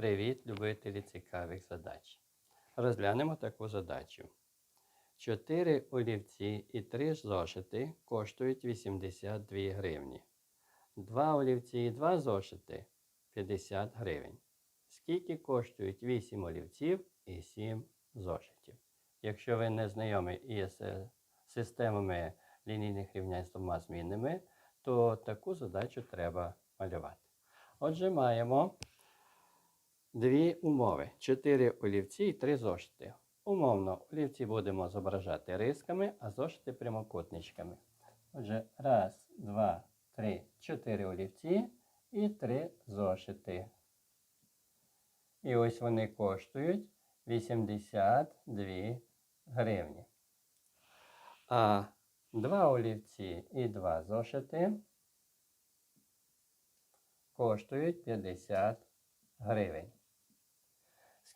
Привіт, любителі цікавих задач. Розглянемо таку задачу. 4 олівці і 3 зошити коштують 82 гривні. 2 олівці і 2 зошити 50 гривень. Скільки коштують 8 олівців і 7 зошитів? Якщо ви не знайомі із е, системами лінійних рівнянь з двома змінними, то таку задачу треба малювати. Отже, маємо дві умови: 4 олівці і 3 зошити. Умовно, олівці будемо зображати рисками, а зошити прямокутничками. Отже, раз, два, три, чотири олівці і три зошити. І ось вони коштують 82 гривні. А два олівці і два зошити коштують 50 гривень.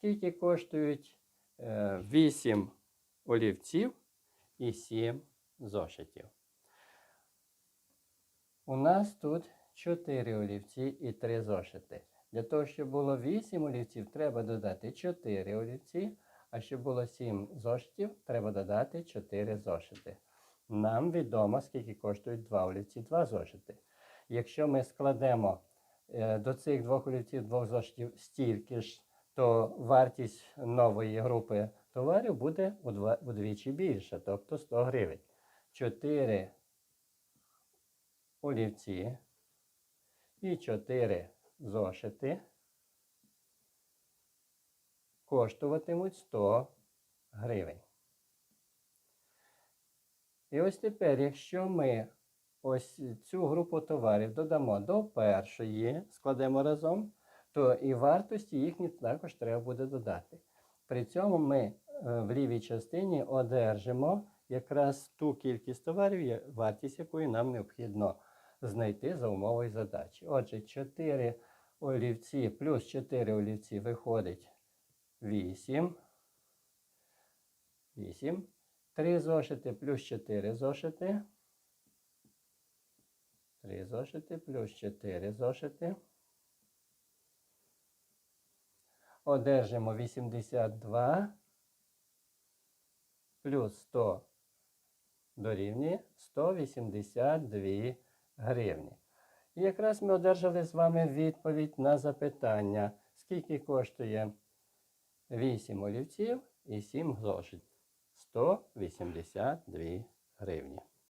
Скільки коштують е, 8 олівців і 7 зошитів? У нас тут 4 олівці і 3 зошити. Для того, щоб було 8 олівців, треба додати 4 олівці, а щоб було 7 зошитів, треба додати 4 зошити. Нам відомо, скільки коштують 2 олівці, 2 зошити. Якщо ми складемо е, до цих двох олівців, двох зошитів стільки ж, то вартість нової групи товарів буде удвічі більша, тобто 100 гривень. 4 олівці і 4 зошити коштуватимуть 100 гривень. І ось тепер, якщо ми ось цю групу товарів додамо до першої, складемо разом, то і вартості їхні також треба буде додати. При цьому ми е, в лівій частині одержимо якраз ту кількість товарів, вартість якої нам необхідно знайти за умовою задачі. Отже, 4 олівці плюс 4 олівці виходить 8. 8. 3 зошити плюс 4 зошити. 3 зошити плюс 4 зошити. Одержимо 82 плюс 100 дорівнює 182 гривні. І якраз ми одержали з вами відповідь на запитання, скільки коштує 8 олівців і 7 зошит. 182 гривні.